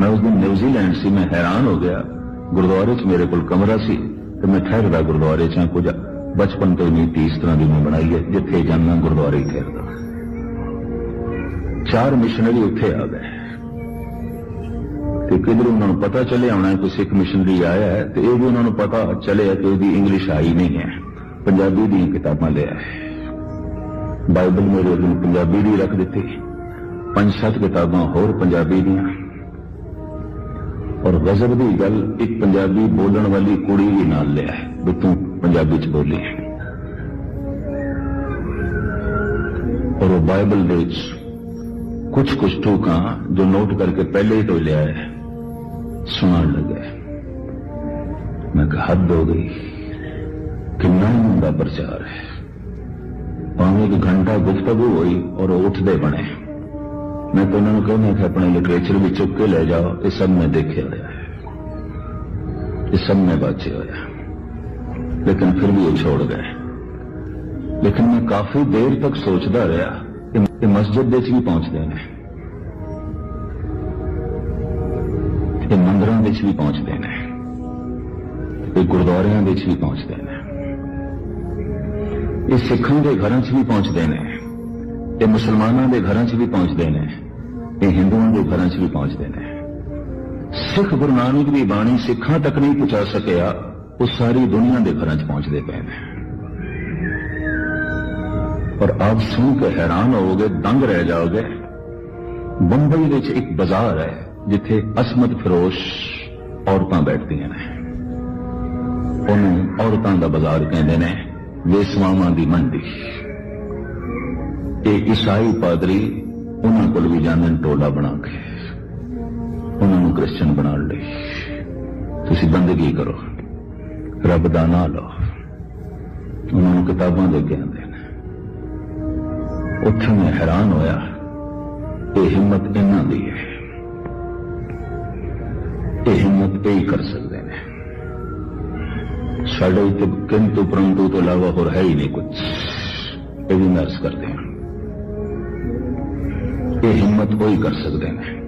ਮੈਂ ਉਸ ਦਿਨ ਨਿਊਜ਼ੀਲੈਂਡ ਸੀ, ਮੈਂ ਹੈਰਾਨ ਹੋ ਗਿਆ। ਗੁਰਦੁਆਰੇ 'ਚ ਮੇਰੇ ਕੋਲ ਕਮਰਾ ਸੀ ਤੇ ਮੈਂ ਠਹਿਰਦਾ ਗੁਰਦੁਆਰੇ 'ਚ ਹਾਂ ਕੁਝ ਬਚਪਨ ਤੋਂ ਹੀ ਇਸ ਤਰ੍ਹਾਂ ਦੀ ਮੈਂ ਬਣਾਈ ਹੈ, ਜਿੱਥੇ ਜਾਂਦਾ ਗੁਰਦੁਆਰੇ ਹੀ ਠਹਿਰਦਾ। ਚਾਰ ਮਿਸ਼ਨਰੀ ਉੱਥੇ ਆ ਗਏ। ਤੇ ਕਿਧਰ ਉਹਨਾਂ ਨੂੰ ਪਤਾ ਚੱਲਿਆ ਆਉਣਾ ਕੋਈ ਸਿੱਖ ਮਿਸ਼ਨਰੀ ਆਇਆ ਹੈ, ਤੇ ਇਹ ਵੀ ਉਹਨਾਂ ਨੂੰ ਪਤਾ ਚੱਲਿਆ ਕਿ ਉਹਦੀ ਇੰਗਲਿਸ਼ ਆਈ ਨਹੀਂ ਹੈ। ਪੰਜਾਬੀ ਦੀਆਂ ਕਿਤਾਬਾਂ ਲਿਆ ਹੈ ਬਾਈਬਲ ਮੇਰੇ ਕੋਲ ਪੰਜਾਬੀ ਦੀ ਰੱਖ ਦਿੱਤੀ। ਪੰਜ ਸੱਤ ਕਿਤਾਬਾਂ ਹੋਰ ਪੰਜਾਬੀ ਦੀਆਂ। ਔਰ ਗਜ਼ਬ ਦੀ ਗੱਲ ਇੱਕ ਪੰਜਾਬੀ ਬੋਲਣ ਵਾਲੀ ਕੁੜੀ ਵੀ ਨਾਲ ਲਿਆ ਵੀ ਤੂੰ ਪੰਜਾਬੀ ਚ ਬੋਲੀ। ਔਰ ਉਹ ਬਾਈਬਲ ਦੇ ਵਿੱਚ ਕੁਝ ਕੁਝ ਟੋਕਾਂ ਜੋ ਨੋਟ ਕਰਕੇ ਪਹਿਲੇ ਹੀ ਤੋਂ ਲਿਆ ਹੈ, ਸੁਣਾਉਣ ਲੱਗਾ ਮੈਂ ਕਿਹਾ, ਹੱਦ ਹੋ ਗਈ। ਕਿੰਨਾ ਹੀ ਦਾ ਪ੍ਰਚਾਰ ਹੈ। ਭਾਵੇਂ ਇੱਕ ਘੰਟਾ ਗੁਫ਼ਤਗੂ ਹੋਈ ਔਰ ਉਹ ਉੱਠਦੇ ਬਣੇ। ਮੈਂ ਤਾਂ ਉਹਨਾਂ ਨੂੰ ਕਹਿੰਦਾ ਕਿ ਆਪਣੇ ਲਿਟਰੇਚਰ ਵੀ ਚੁੱਕ ਕੇ ਲੈ ਜਾਓ ਇਹ ਸਭ ਮੈਂ ਦੇਖਿਆ ਹੋਇਆ ਹੈ ਇਹ ਸਭ ਮੈਂ ਬਾਚਿਆ ਹੋਇਆ ਲੇਕਿਨ ਫਿਰ ਵੀ ਉਹ ਛੋੜ ਗਏ ਲੇਕਿਨ ਮੈਂ ਕਾਫੀ ਦੇਰ ਤੱਕ ਸੋਚਦਾ ਰਿਹਾ ਕਿ ਇਹ ਮਸਜਿਦ ਦੇ ਵਿੱਚ ਵੀ ਪਹੁੰਚਦੇ ਨੇ ਇਹ ਮੰਦਰਾਂ ਵਿੱਚ ਵੀ ਪਹੁੰਚਦੇ ਨੇ ਇਹ ਗੁਰਦੁਆਰਿਆਂ ਵਿੱਚ ਵੀ ਪਹੁੰਚਦੇ ਨੇ ਇਹ ਸਿੱਖਾਂ ਦੇ ਘਰਾਂ 'ਚ ਵੀ ਪਹੁੰਚਦੇ ਨੇ ਇਹ ਮੁਸਲਮਾਨਾਂ ਦੇ ਘਰਾਂ 'ਚ ਵੀ ਪਹੁੰਚਦੇ ਨੇ ਇਹ ਹਿੰਦੂਆਂ ਦੇ ਘਰਾਂ 'ਚ ਵੀ ਪਹੁੰਚਦੇ ਨੇ। ਸਿੱਖ ਗੁਰੂ ਨਾਨਕ ਦੀ ਬਾਣੀ ਸਿੱਖਾਂ ਤੱਕ ਨਹੀਂ ਪਹੁੰਚਾ ਸਕਿਆ, ਉਹ ਸਾਰੀ ਦੁਨੀਆ ਦੇ ਘਰਾਂ 'ਚ ਪਹੁੰਚਦੇ ਪਏ ਨੇ। ਔਰ ਆਪ ਸੁਣ ਕੇ ਹੈਰਾਨ ਹੋਵੋਗੇ, ਦੰਗ ਰਹਿ ਜਾਓਗੇ। ਬੰਬਈ ਵਿੱਚ ਇੱਕ ਬਾਜ਼ਾਰ ਹੈ, ਜਿੱਥੇ ਅਸਮਤ ਫਿਰੋਸ਼ ਔਰਤਾਂ ਬੈਠਦੀਆਂ ਨੇ। ਉਹਨੂੰ ਔਰਤਾਂ ਦਾ ਬਾਜ਼ਾਰ ਕਹਿੰਦੇ ਨੇ, ਵੇਸਵਾਵਾਂ ਦੀ ਮੰਡੀ। ਇਹ ਈਸਾਈ ਪਾਦਰੀ ਉਹਨਾਂ ਕੋਲ ਵੀ ਜਾਂਦੇ ਨੇ, ਟੋਲਾ ਬਣਾ ਕੇ। ਉਹਨਾਂ ਨੂੰ ਕ੍ਰਿਸਚੀਅਨ ਬਣਾਉਣ ਲਈ। ਤੁਸੀਂ ਬੰਦਗੀ ਕਰੋ। ਰੱਬ ਦਾ ਨਾਮ ਲਓ। ਉਹਨਾਂ ਨੂੰ ਕਿਤਾਬਾਂ ਦੇ ਕੇ ਆਉਂਦੇ ਨੇ। ਉੱਥੇ ਮੈਂ ਹੈਰਾਨ ਹੋਇਆ। ਇਹ ਹਿੰਮਤ ਇਹਨਾਂ ਦੀ ਹੈ। ਇਹ ਹਿੰਮਤ ਇਹ ਹੀ ਕਰ ਸਕਦੇ ਨੇ। ਸਾਡੇ ਉੱਤੇ ਕਿੰਤੂ ਪਰੰਤੂ ਤੋਂ ਇਲਾਵਾ ਹੋਰ ਹੈ ਹੀ ਨਹੀਂ ਕੁਝ ਇਹ ਵੀ ਨਰਸ ਕਰਦੇ ਹਾਂ। ਇਹ ਹਿੰਮਤ ਕੋਈ ਕਰ ਸਕਦੇ ਨੇ।